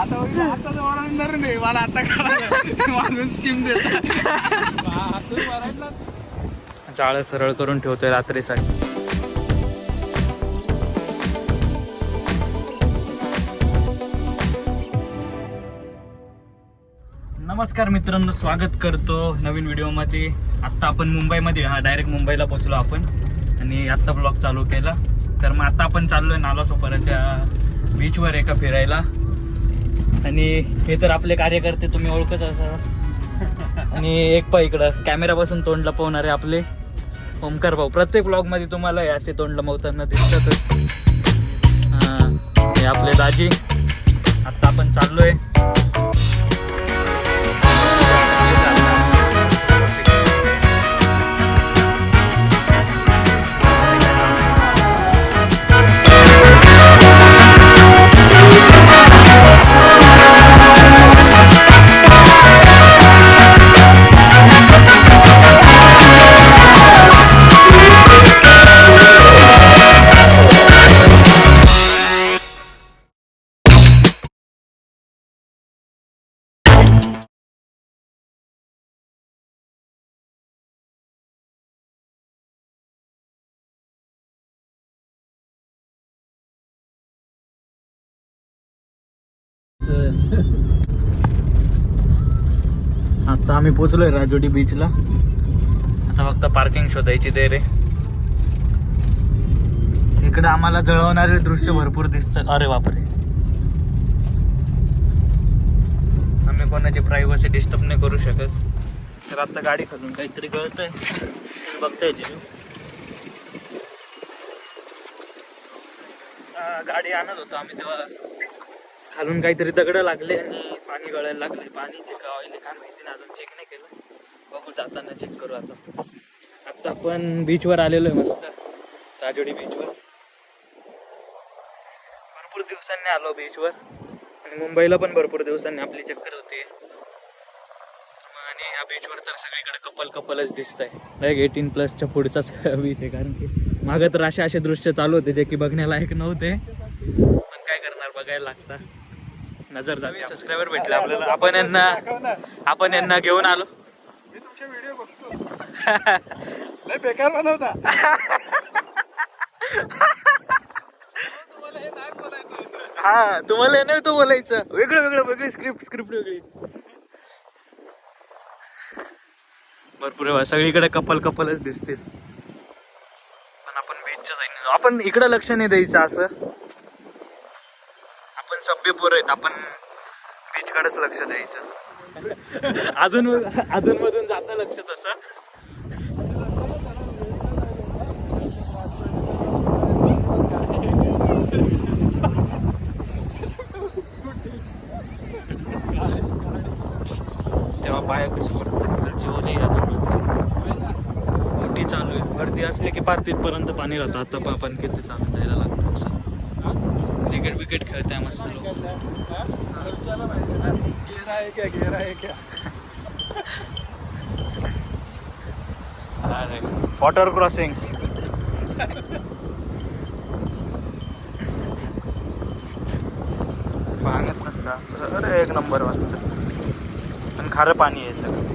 आता आता ओरडणार नाही. मला आता कळालं. मागून स्कीम देत जाळं सरळ करून ठेवतोय रात्रीसाठी. नमस्कार मित्रांनो स्वागत करतो नवीन व्हिडिओमध्ये. आत्ता आपण मुंबईमध्ये हा डायरेक्ट मुंबईला पोहोचलो आपण. आणि आत्ता ब्लॉग चालू केला. तर मग आता आपण चाललोय नालासोपाराच्या बीचवर एका फिरायला. आणि हे तर आपले कार्यकर्ते तुम्ही ओळखच असा आणि एक पा इकडं कॅमेरापासून तोंड लपवणारे आपले ओमकार भाऊ. प्रत्येक ब्लॉगमध्ये तुम्हाला असे तोंड लमवताना दिसतातच हे आपले दाजी. आता आपण चाललोय. आता आम्ही पोचलोय राजोडी बीचला आता फक्त पार्किंग शोधायची दे रे इकडे आम्हाला जळवणारे दृश्य भरपूर दिसतात. अरे बापरे. आम्ही कोणाची प्रायव्हसी डिस्टर्ब नाही करू शकत. तर आता गाडी खालून काहीतरी गळतंय. बघताय तिथे गाडी आणत होतो आम्ही तेव्हा. खालून काहीतरी दगड लागले आणि पाणी गळायला लागले. पाणीचे का ऑइल काय माहिती नाही अजून चेक नाही केलं. बघू जाताना चेक करू आता. आता आपण बीचवर आलेलो आहे मस्त. राजोडी बीचवर भरपूर दिवसांनी आलो बीचवर आणि मुंबईला पण भरपूर दिवसांनी आपली चक्कर होते. मग आणि ह्या बीचवर तर सगळीकडे कपल कपलच दिसत आहे लाईक एटीन प्लसच्या पुढचाच बीच आहे कारण की मागं तर असे असे दृश्य चालू होते जे की बघण्यालायक नव्हते. पण काय करणार बघायला लागतात नजर जाते. सबस्क्रायबर भेटले आपल्याला. आपण यांना आपण यांना घेऊन आलो. मी तुमचे व्हिडिओ बघतो. लय बेकार बनवता. हे. हा तुम्हाला हे नाही तो बोलायचं. वेगळं वेगळं वेगळी स्क्रिप्ट स्क्रिप्ट वेगळी. भरपूर सगळीकडे कपल कपलच दिसतील. पण आपण बीचच्या साईडने आपण इकडं लक्ष नाही द्यायचं असं. सभ्य पोरं आहेत. आपण बीचकडेच लक्ष द्यायचं. अजून अजून मधून जातं लक्ष तसं. तेव्हा पाया कशी पडतात? जीवनही मोठी चालू आहे. भरती असली की पार तिथपर्यंत पाणी राहतं. आता पण आपण किती चालू जायला लागतं असं. क्रिकेट विकेट आहे मस्त लोक. आहे आहे आहे अरे. Water crossing. पाण्यात अरे एक नंबर वाजत पण खारं पाणी आहे सगळं.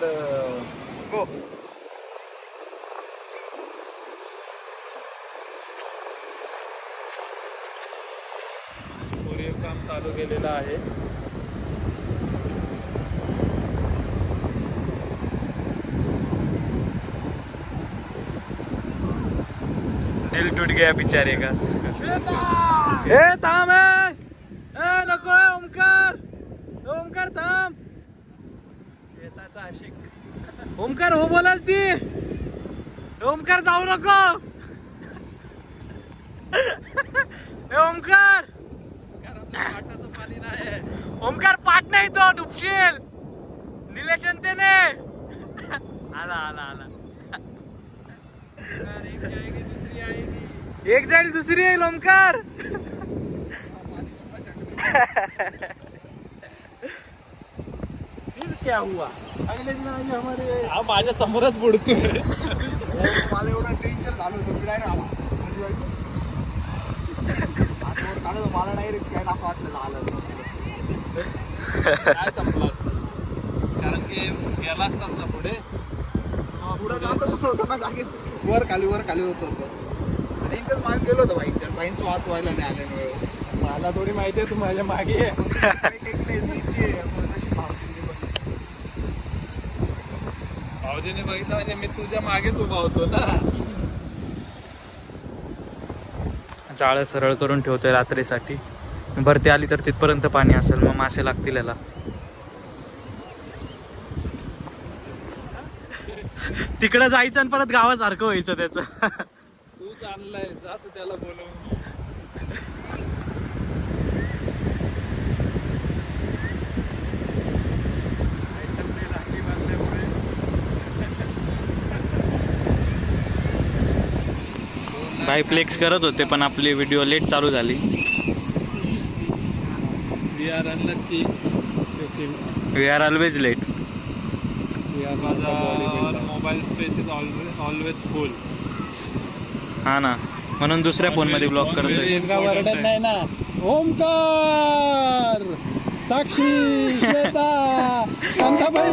तिकडं गो कोरीव काम चालू केलेलं आहे. दिल टूट गया बिचारे का? ए थांब ए. ए, नको ओमकार. ओमकार थांब. शेताचा आशिक. ओमकार हो बोलाल ती. ओमकार जाऊ नको. ए ओमकार. पाणी नाही ओमकार पाठ नाही तो डुबशील. निलेशन त्याने आला आला आला. एक जाईल दुसरी येईल ओमकार. फिर क्या हुआ? अगले दिन आइए हमारे हा माझ्या समोरच बुडतोय. मला एवढं टेन्शन झालं होतं मी डायरेक्ट आला. काढतो मला डायरेक्ट काय टाका वाटलं आलं. काय संपलं असतं? कारण की गेला असताच ना पुढे. पुढे जातच नव्हतं ना जागेच वर खाली वर खाली होत होतं. आणि मागे गेलो होतो बाईकच्या बाईंचं वाचवायला नाही आल्यामुळे. मला थोडी माहिती आहे तू माझ्या मागे भाऊजीने बघितलं म्हणजे मी तुझ्या मागेच उभा होतो ना. जाळं सरळ करून ठेवतोय रात्रीसाठी. भरती आली तर तिथपर्यंत पाणी असेल मग मासे लागतील याला. तिकडं जायचं आणि परत गावासारखं व्हायचं त्याचं. तूच आणलाय जा तू त्याला बोलवून. भाई फ्लेक्स करत होते पण आपली व्हिडिओ लेट चालू झाली. We are unlucky we are always late माझा mobile space is always always full हा ना. म्हणून दुसऱ्या फोनमध्ये ब्लॉक करतोय. वरडत नाही ना. ओमकार! साक्षी श्वेता कांताबाई!